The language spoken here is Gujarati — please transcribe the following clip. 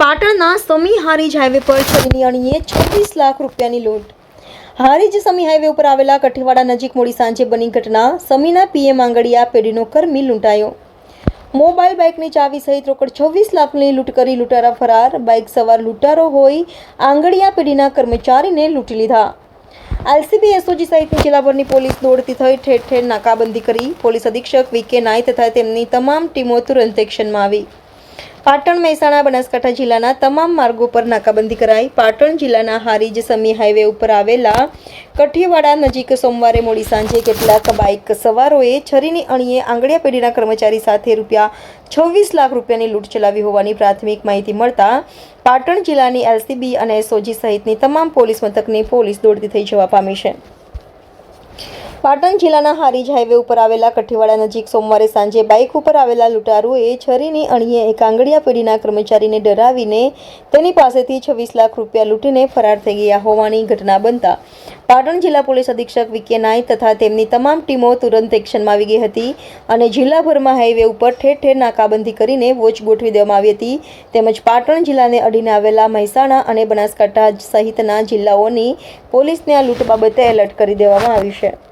પાટણના સમી હારીજ હાઈવે પર છરીની અણીએ છવ્વીસ લાખ રૂપિયાની લૂંટ. હારીજ સમી હાઈવે ઉપર આવેલા કઠેવાડા નજીક મોડી સાંજે બની ઘટના. સમીના પીએમ આંગડિયા પેઢીનો કર્મી લૂંટાયો. મોબાઈલ બાઇકની ચાવી સહિત રોકડ છવ્વીસ લાખની લૂંટ કરી લૂંટારા ફરાર. બાઇક સવાર લૂંટારો હોય આંગડિયા પેઢીના કર્મચારીને લૂંટી લીધા. એલસીબી એસઓજી સહિતની જિલ્લાભરની પોલીસ દોડતી થઈ ઠેર ઠેર નાકાબંધી કરી. પોલીસ અધિક્ષક વીકે નાય તથા તેમની તમામ ટીમો તુરંત એક્શનમાં આવી. પાટણ મહેસાણા બનાસકાંઠા જિલ્લાના તમામ માર્ગો પર નાકાબંધી કરાઈ. પાટણ જિલ્લાના હારીજ સમી હાઈવે ઉપર આવેલા કઠિયાવાડા નજીક સોમવારે મોડી સાંજે કેટલાક બાઇક સવારોએ છરીની અણીએ આંગળીયા પેઢીના કર્મચારી સાથે રૂપિયા છવ્વીસ લાખ રૂપિયાની લૂંટ ચલાવી હોવાની પ્રાથમિક માહિતી મળતા પાટણ જિલ્લાની એલસીબી અને એસઓજી સહિતની તમામ પોલીસ મથકની પોલીસ દોડતી થઈ જવા પામી છે. પાટણ જિલ્લાના હારીજ હાઈવે ઉપર આવેલા કઠીવાડા નજીક સોમવારે સાંજે બાઇક ઉપર આવેલા લૂંટારુએ છરીની અણીએ એક આંગળીયા પેઢીના કર્મચારીને ડરાવીને તેની પાસેથી છવ્વીસ લાખ રૂપિયા લૂંટીને ફરાર થઈ ગયા હોવાની ઘટના બનતા પાટણ જિલ્લા પોલીસ અધિક્ષક વિકે નાય તથા તેમની તમામ ટીમો તુરંત એક્શનમાં આવી ગઈ હતી અને જિલ્લાભરમાં હાઈવે ઉપર ઠેર ઠેર નાકાબંધી કરીને વોચ ગોઠવી દેવામાં આવી હતી. તેમજ પાટણ જિલ્લાને અડીને આવેલા મહેસાણા અને બનાસકાંઠા સહિતના જિલ્લાઓની પોલીસને આ લૂંટ બાબતે એલર્ટ કરી દેવામાં આવ્યું છે.